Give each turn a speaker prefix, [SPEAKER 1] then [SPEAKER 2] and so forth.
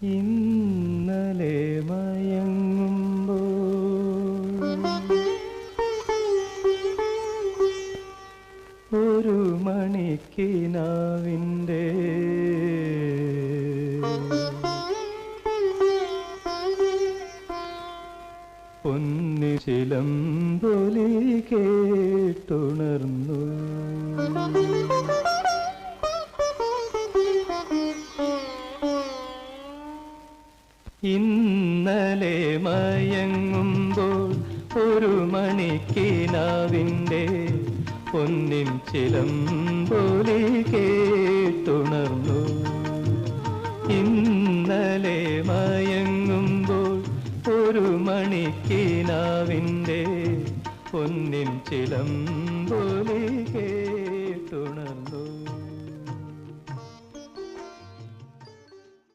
[SPEAKER 1] ഇന്നലെ മയങ്ങുമ്പോൾ ഒരു മണിക്കിനാവിന്റെ പൊന്നി ചിലമ്പൊലി കേട്ടുണർന്നു. ഇന്നലെ മയങ്ങുമ്പോൾ ഒരു മണിക്കിനാവിന്റെ പൊന്നിൻ ചിലമ്പൊലി കേട്ടുണർന്നു. ഇന്നലെ മയങ്ങുമ്പോൾ ഒരു മണിക്കിനാവിന്റെ പൊന്നിൻ കേ